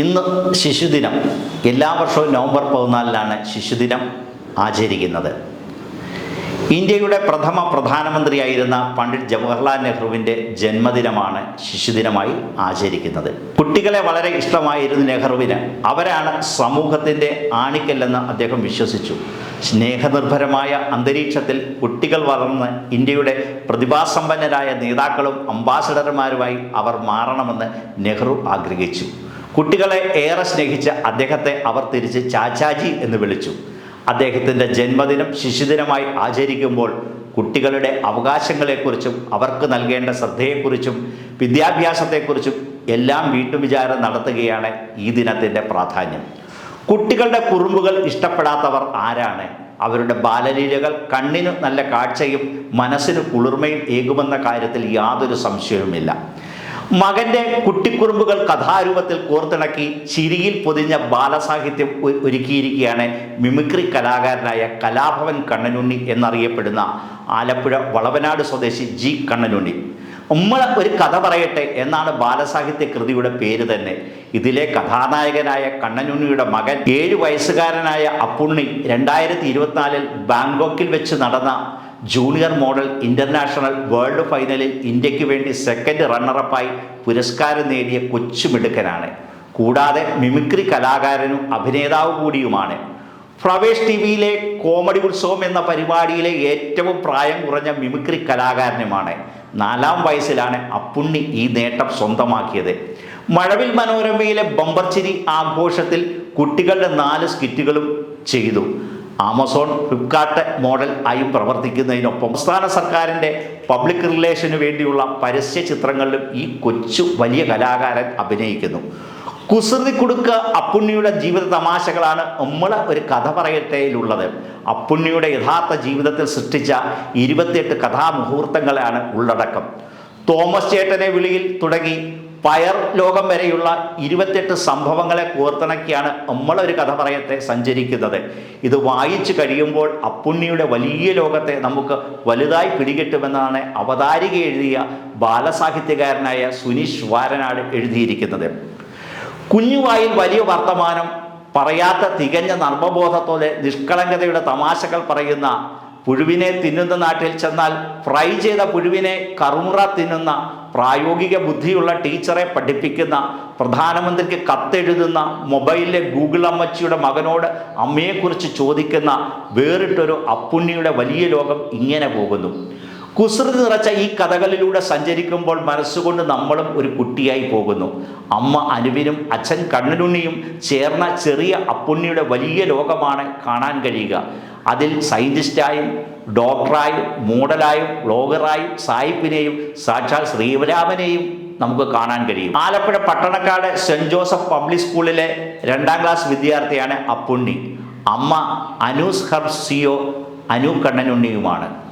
ഇന്ന് ശിശുദിനം. എല്ലാ വർഷവും നവംബർ പതിനാലിനാണ് ശിശുദിനം ആചരിക്കുന്നത്. ഇന്ത്യയുടെ പ്രഥമ പ്രധാനമന്ത്രിയായിരുന്ന പണ്ഡിറ്റ് ജവഹർലാൽ നെഹ്റുവിന്റെ ജന്മദിനമാണ് ശിശുദിനമായി ആചരിക്കുന്നത്. കുട്ടികളെ വളരെ ഇഷ്ടമായിരുന്നു നെഹ്റുവിന്. അവരാണ് സമൂഹത്തിന്റെ ആണിക്കല്ലെന്ന് അദ്ദേഹം വിശ്വസിച്ചു. സ്നേഹനിർഭരമായ അന്തരീക്ഷത്തിൽ കുട്ടികൾ വളർന്ന് ഇന്ത്യയുടെ പ്രതിഭാസമ്പന്നരായ നേതാക്കളും അംബാസഡർമാരുമായി അവർ മാറണമെന്ന് നെഹ്റു ആഗ്രഹിച്ചു. കുട്ടികളെ ഏറെ സ്നേഹിച്ച അദ്ദേഹത്തെ അവർ തിരിച്ച് ചാച്ചാജി എന്ന് വിളിച്ചു. അദ്ദേഹത്തിന്റെ ജന്മദിനം ശിശുദിനമായി ആചരിക്കുമ്പോൾ കുട്ടികളുടെ അവകാശങ്ങളെക്കുറിച്ചും അവർക്ക് നൽകേണ്ട ശ്രദ്ധയെക്കുറിച്ചും വിദ്യാഭ്യാസത്തെക്കുറിച്ചും എല്ലാം വീട്ടുവിചാരം നടത്തുകയാണ് ഈ ദിനത്തിന്റെ പ്രാധാന്യം. കുട്ടികളുടെ കുറുമ്പുകൾ ഇഷ്ടപ്പെടാത്തവർ ആരാണ്? അവരുടെ ബാലലീലകൾ കണ്ണിന് നല്ല കാഴ്ചയും മനസ്സിന് കുളിർമയും ഏകുമെന്ന കാര്യത്തിൽ യാതൊരു സംശയവുമില്ല. മകന്റെ കുട്ടിക്കുറുമ്പുകൾ കഥാരൂപത്തിൽ കോർത്തിണക്കി ചിരിയിൽ പൊതിഞ്ഞ ബാലസാഹിത്യം ഒരുക്കിയിരിക്കുകയാണ് മിമിക്രി കലാകാരനായ കലാഭവൻ കണ്ണനുണ്ണി എന്നറിയപ്പെടുന്ന ആലപ്പുഴ വളവനാട് സ്വദേശി ജി കണ്ണനുണ്ണി. ഉമ്മ ഒരു കഥ പറയട്ടെ എന്നാണ് ബാലസാഹിത്യ കൃതിയുടെ പേര് തന്നെ. ഇതിലെ കഥാനായകനായ കണ്ണനുണ്ണിയുടെ മകൻ ഏഴു വയസ്സുകാരനായ അപ്പുണ്ണി രണ്ടായിരത്തി ഇരുപത്തിനാലിൽ ബാങ്കോക്കിൽ വെച്ച് നടന്ന ജൂനിയർ മോഡൽ ഇന്റർനാഷണൽ വേൾഡ് ഫൈനലിൽ ഇന്ത്യയ്ക്ക് വേണ്ടി സെക്കൻഡ് റണ്ണറപ്പായി പുരസ്കാരം നേടിയ കൊച്ചുമിടുക്കനാണ്. കൂടാതെ മിമിക്രി കലാകാരനും അഭിനേതാവ് കൂടിയുമാണ്. പ്രവേശ് ടി വിയിലെ കോമഡി ഉത്സവം എന്ന പരിപാടിയിലെ ഏറ്റവും പ്രായം കുറഞ്ഞ മിമിക്രി കലാകാരനുമാണ്. നാലാം വയസ്സിലാണ് അപ്പുണ്ണി ഈ നേട്ടം സ്വന്തമാക്കിയത്. മഴവിൽ മനോരമയിലെ ബമ്പർച്ചിരി ആഘോഷത്തിൽ കുട്ടികളുടെ നാല് സ്കിറ്റുകളും ചെയ്തു. ആമസോൺ ഫ്ലിപ്കാർട്ട് മോഡൽ ആയി പ്രവർത്തിക്കുന്നതിനൊപ്പം സംസ്ഥാന സർക്കാരിന്റെ പബ്ലിക് റിലേഷന് വേണ്ടിയുള്ള പരസ്യ ചിത്രങ്ങളിലും ഈ കൊച്ചു വലിയ കലാകാരൻ അഭിനയിക്കുന്നു. കുസൃതി കുടുക്ക അപ്പുണ്ണിയുടെ ജീവിത തമാശകളാണ് നമ്മൾ ഒരു കഥ പറയട്ടയിലുള്ളത്. അപ്പുണ്ണിയുടെ യഥാർത്ഥ ജീവിതത്തിൽ സൃഷ്ടിച്ച ഇരുപത്തിയെട്ട് കഥാമുഹൂർത്തങ്ങളാണ് ഉള്ളടക്കം. തോമസ് ചേട്ടനെ വിളിയിൽ തുടങ്ങി പയർ ലോകം വരെയുള്ള ഇരുപത്തെട്ട് സംഭവങ്ങളെ കോർത്തിണക്കിയാണ് നമ്മളൊരു കഥ പറയത്തെ സഞ്ചരിക്കുന്നത്. ഇത് വായിച്ചു കഴിയുമ്പോൾ അപ്പുണ്ണിയുടെ വലിയ ലോകത്തെ നമുക്ക് വലുതായി പിടികിട്ടുമെന്നാണ് അവതാരിക എഴുതിയ ബാലസാഹിത്യകാരനായ സുനീഷ് വാരനാട് എഴുതിയിരിക്കുന്നത്. കുഞ്ഞുവായിൽ വലിയ വർത്തമാനം പറയാത്ത തികഞ്ഞ നർമ്മബോധത്തോടെ നിഷ്കളങ്കതയുടെ തമാശകൾ പറയുന്ന പുഴുവിനെ തിന്നുന്ന നാട്ടിൽ ചെന്നാൽ ഫ്രൈ ചെയ്ത പുഴുവിനെ കറുമുറ തിന്നുന്ന പ്രായോഗിക ബുദ്ധിയുള്ള ടീച്ചറെ പഠിപ്പിക്കുന്ന പ്രധാനമന്ത്രിക്ക് കത്തെഴുതുന്ന മൊബൈലിലെ ഗൂഗിൾ അമ്മച്ചിയുടെ മകനോട് അമ്മയെക്കുറിച്ച് ചോദിക്കുന്ന വേറിട്ടൊരു അപ്പുണ്ണിയുടെ വലിയ ലോകം ഇങ്ങനെ പോകുന്നു. കുസൃതി നിറച്ച ഈ കഥകളിലൂടെ സഞ്ചരിക്കുമ്പോൾ മനസ്സുകൊണ്ട് നമ്മളും ഒരു കുട്ടിയായി പോകുന്നു. അമ്മ അനുവിനും അച്ഛൻ കണ്ണനുണ്ണിയും ചേർന്ന ചെറിയ അപ്പുണ്ണിയുടെ വലിയ ലോകമാണ് കാണാൻ കഴിയുക. അതിൽ സയന്റിസ്റ്റായും ഡോക്ടറായും മോഡലായും ബ്ലോഗറായും സായിപ്പിനെയും സാക്ഷാൽ ശ്രീവരാമനെയും നമുക്ക് കാണാൻ കഴിയും. Alappuzha Pattanakkad Saint Joseph public സ്കൂളിലെ രണ്ടാം ക്ലാസ് വിദ്യാർത്ഥിയാണ് അപ്പുണ്ണി. അമ്മ അനൂസ് ഹർസിയോ സിയോ അനു കണ്ണനുണ്ണിയുമാണ്.